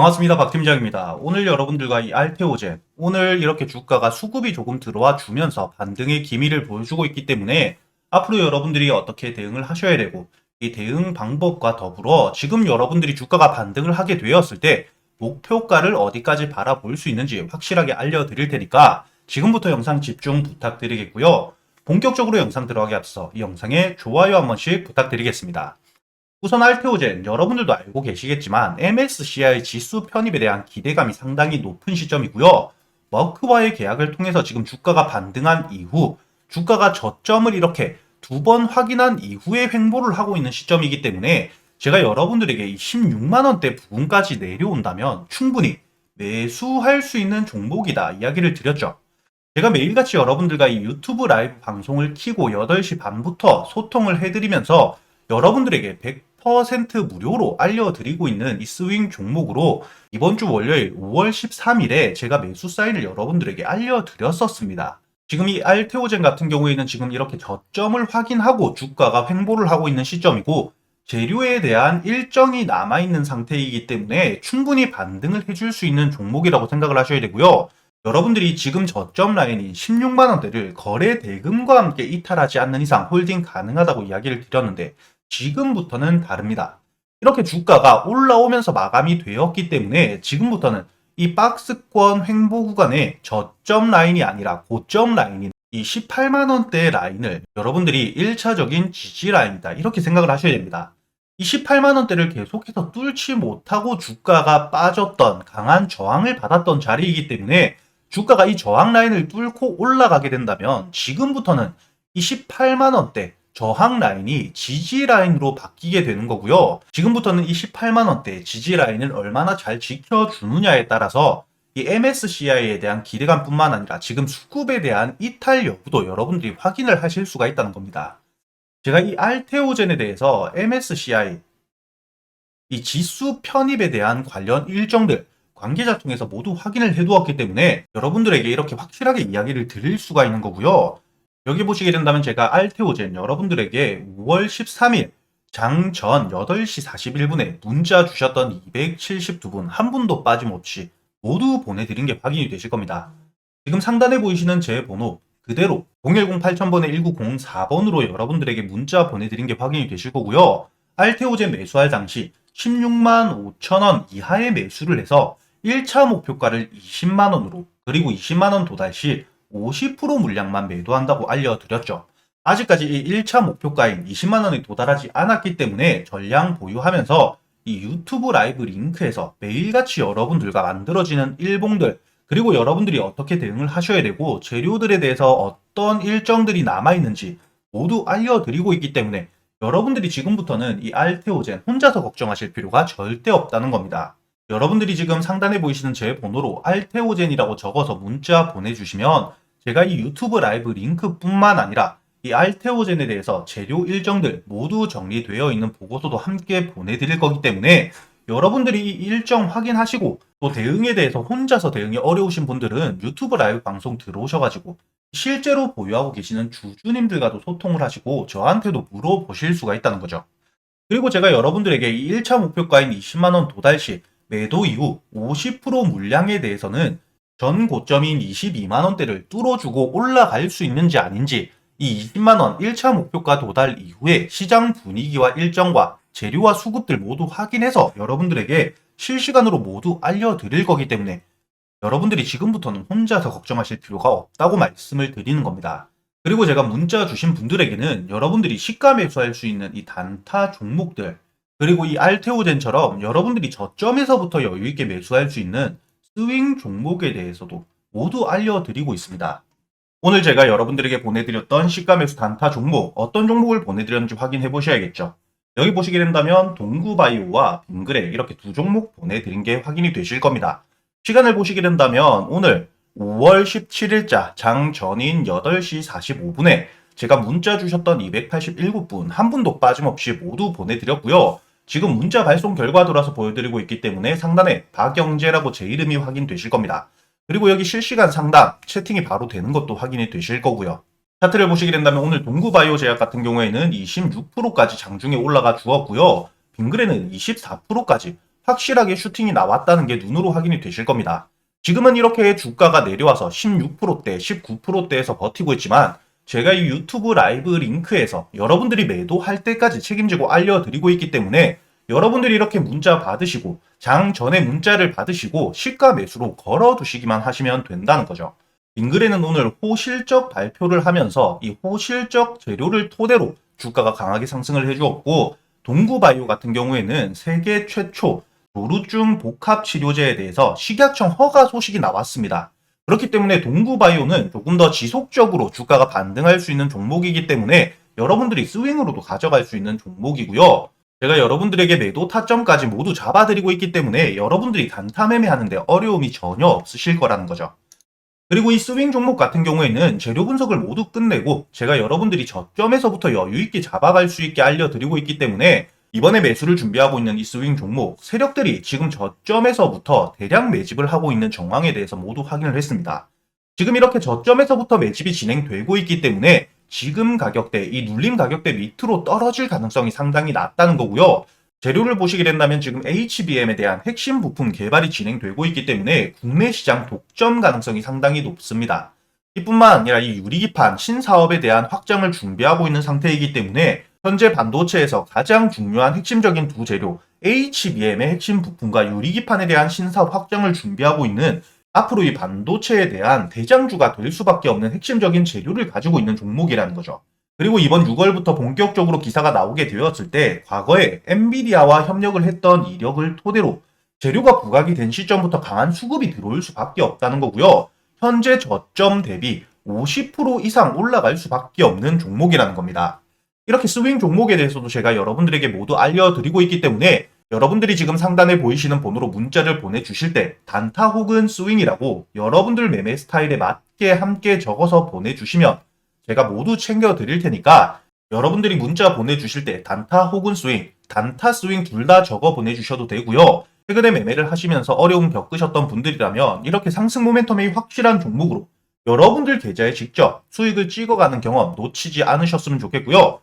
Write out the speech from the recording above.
반갑습니다. 박 팀장입니다. 오늘 여러분들과 이 알테오젠, 오늘 이렇게 주가가 수급이 조금 들어와 주면서 반등의 기미를 보여주고 있기 때문에 앞으로 여러분들이 어떻게 대응을 하셔야 되고 이 대응 방법과 더불어 지금 여러분들이 주가가 반등을 하게 되었을 때 목표가를 어디까지 바라볼 수 있는지 확실하게 알려드릴 테니까 지금부터 영상 집중 부탁드리겠고요. 본격적으로 영상 들어가기 앞서 이 영상에 좋아요 한 번씩 부탁드리겠습니다. 우선 알테오젠 여러분들도 알고 계시겠지만 MSCI 지수 편입에 대한 기대감이 상당히 높은 시점이고요. 머크와의 계약을 통해서 지금 주가가 반등한 이후 주가가 저점을 이렇게 두 번 확인한 이후에 횡보를 하고 있는 시점이기 때문에 제가 여러분들에게 이 16만 원대 부분까지 내려온다면 충분히 매수할 수 있는 종목이다 이야기를 드렸죠. 제가 매일같이 여러분들과 이 유튜브 라이브 방송을 키고 8시 반부터 소통을 해드리면서 여러분들에게 100% 무료로 알려드리고 있는 이 스윙 종목으로 이번 주 월요일 5월 13일에 제가 매수 사인을 여러분들에게 알려드렸었습니다. 지금 이 알테오젠 같은 경우에는 지금 이렇게 저점을 확인하고 주가가 횡보를 하고 있는 시점이고 재료에 대한 일정이 남아있는 상태이기 때문에 충분히 반등을 해줄 수 있는 종목이라고 생각을 하셔야 되고요. 여러분들이 지금 저점 라인인 16만원대를 거래 대금과 함께 이탈하지 않는 이상 홀딩 가능하다고 이야기를 드렸는데 지금부터는 다릅니다. 이렇게 주가가 올라오면서 마감이 되었기 때문에 지금부터는 이 박스권 횡보 구간의 저점 라인이 아니라 고점 라인인 이 18만원대 라인을 여러분들이 1차적인 지지 라인이다. 이렇게 생각을 하셔야 됩니다. 이 18만원대를 계속해서 뚫지 못하고 주가가 빠졌던 강한 저항을 받았던 자리이기 때문에 주가가 이 저항 라인을 뚫고 올라가게 된다면 지금부터는 이 18만원대 저항 라인이 지지 라인으로 바뀌게 되는 거고요. 지금부터는 이 18만 원대 지지 라인을 얼마나 잘 지켜주느냐에 따라서 이 MSCI에 대한 기대감뿐만 아니라 지금 수급에 대한 이탈 여부도 여러분들이 확인을 하실 수가 있다는 겁니다. 제가 이 알테오젠에 대해서 MSCI 이 지수 편입에 대한 관련 일정들 관계자 통해서 모두 확인을 해두었기 때문에 여러분들에게 이렇게 확실하게 이야기를 드릴 수가 있는 거고요. 여기 보시게 된다면 제가 알테오젠 여러분들에게 5월 13일 장전 8시 41분에 문자 주셨던 272분 한 분도 빠짐없이 모두 보내드린 게 확인이 되실 겁니다. 지금 상단에 보이시는 제 번호 그대로 010-8000번에 1904번으로 여러분들에게 문자 보내드린 게 확인이 되실 거고요. 알테오젠 매수할 당시 16만 5천원 이하의 매수를 해서 1차 목표가를 20만원으로 그리고 20만원 도달 시 50% 물량만 매도한다고 알려드렸죠. 아직까지 이 1차 목표가인 20만원에 도달하지 않았기 때문에 전량 보유하면서 이 유튜브 라이브 링크에서 매일같이 여러분들과 만들어지는 일봉들 그리고 여러분들이 어떻게 대응을 하셔야 되고 재료들에 대해서 어떤 일정들이 남아있는지 모두 알려드리고 있기 때문에 여러분들이 지금부터는 이 알테오젠 혼자서 걱정하실 필요가 절대 없다는 겁니다. 여러분들이 지금 상단에 보이시는 제 번호로 알테오젠이라고 적어서 문자 보내주시면 제가 이 유튜브 라이브 링크뿐만 아니라 이 알테오젠에 대해서 재료 일정들 모두 정리되어 있는 보고서도 함께 보내드릴 거기 때문에 여러분들이 이 일정 확인하시고 또 대응에 대해서 혼자서 대응이 어려우신 분들은 유튜브 라이브 방송 들어오셔가지고 실제로 보유하고 계시는 주주님들과도 소통을 하시고 저한테도 물어보실 수가 있다는 거죠. 그리고 제가 여러분들에게 이 1차 목표가인 20만원 도달 시 매도 이후 50% 물량에 대해서는 전 고점인 22만원대를 뚫어주고 올라갈 수 있는지 아닌지 이 20만원 1차 목표가 도달 이후에 시장 분위기와 일정과 재료와 수급들 모두 확인해서 여러분들에게 실시간으로 모두 알려드릴 거기 때문에 여러분들이 지금부터는 혼자서 걱정하실 필요가 없다고 말씀을 드리는 겁니다. 그리고 제가 문자 주신 분들에게는 여러분들이 시가 매수할 수 있는 이 단타 종목들 그리고 이 알테오젠처럼 여러분들이 저점에서부터 여유있게 매수할 수 있는 스윙 종목에 대해서도 모두 알려드리고 있습니다. 오늘 제가 여러분들에게 보내드렸던 시가 매수 단타 종목 어떤 종목을 보내드렸는지 확인해 보셔야겠죠. 여기 보시게 된다면 동구바이오와 빙그레 이렇게 두 종목 보내드린 게 확인이 되실 겁니다. 시간을 보시게 된다면 오늘 5월 17일자 장 전인 8시 45분에 제가 문자 주셨던 287분 한 분도 빠짐없이 모두 보내드렸고요. 지금 문자 발송 결과 돌아서 보여드리고 있기 때문에 상단에 박영재라고 제 이름이 확인되실 겁니다. 그리고 여기 실시간 상담, 채팅이 바로 되는 것도 확인이 되실 거고요. 차트를 보시게 된다면 오늘 동구바이오 제약 같은 경우에는 26%까지 장중에 올라가 주었고요. 빙그레는 24%까지 확실하게 슈팅이 나왔다는 게 눈으로 확인이 되실 겁니다. 지금은 이렇게 주가가 내려와서 16%대, 19%대에서 버티고 있지만 제가 이 유튜브 라이브 링크에서 여러분들이 매도할 때까지 책임지고 알려드리고 있기 때문에 여러분들이 이렇게 문자 받으시고 장 전에 문자를 받으시고 시가 매수로 걸어두시기만 하시면 된다는 거죠. 빙그레는 오늘 호실적 발표를 하면서 이 호실적 재료를 토대로 주가가 강하게 상승을 해주었고 동구바이오 같은 경우에는 세계 최초 조루증 복합 치료제에 대해서 식약청 허가 소식이 나왔습니다. 그렇기 때문에 동구바이오는 조금 더 지속적으로 주가가 반등할 수 있는 종목이기 때문에 여러분들이 스윙으로도 가져갈 수 있는 종목이고요. 제가 여러분들에게 매도 타점까지 모두 잡아드리고 있기 때문에 여러분들이 단타 매매하는데 어려움이 전혀 없으실 거라는 거죠. 그리고 이 스윙 종목 같은 경우에는 재료 분석을 모두 끝내고 제가 여러분들이 저점에서부터 여유있게 잡아갈 수 있게 알려드리고 있기 때문에 이번에 매수를 준비하고 있는 이 스윙 종목 세력들이 지금 저점에서부터 대량 매집을 하고 있는 정황에 대해서 모두 확인을 했습니다. 지금 이렇게 저점에서부터 매집이 진행되고 있기 때문에 지금 가격대, 이 눌림 가격대 밑으로 떨어질 가능성이 상당히 낮다는 거고요. 재료를 보시게 된다면 지금 HBM에 대한 핵심 부품 개발이 진행되고 있기 때문에 국내 시장 독점 가능성이 상당히 높습니다. 이뿐만 아니라 이 유리기판 신사업에 대한 확장을 준비하고 있는 상태이기 때문에 현재 반도체에서 가장 중요한 핵심적인 두 재료 HBM의 핵심 부품과 유리기판에 대한 신사업 확장을 준비하고 있는 앞으로 이 반도체에 대한 대장주가 될 수밖에 없는 핵심적인 재료를 가지고 있는 종목이라는 거죠. 그리고 이번 6월부터 본격적으로 기사가 나오게 되었을 때 과거에 엔비디아와 협력을 했던 이력을 토대로 재료가 부각이 된 시점부터 강한 수급이 들어올 수밖에 없다는 거고요. 현재 저점 대비 50% 이상 올라갈 수밖에 없는 종목이라는 겁니다. 이렇게 스윙 종목에 대해서도 제가 여러분들에게 모두 알려드리고 있기 때문에 여러분들이 지금 상단에 보이시는 번호로 문자를 보내주실 때 단타 혹은 스윙이라고 여러분들 매매 스타일에 맞게 함께 적어서 보내주시면 제가 모두 챙겨 드릴 테니까 여러분들이 문자 보내주실 때 단타 혹은 스윙, 단타 스윙 둘 다 적어 보내주셔도 되고요. 최근에 매매를 하시면서 어려움 겪으셨던 분들이라면 이렇게 상승 모멘텀이 확실한 종목으로 여러분들 계좌에 직접 수익을 찍어가는 경험 놓치지 않으셨으면 좋겠고요.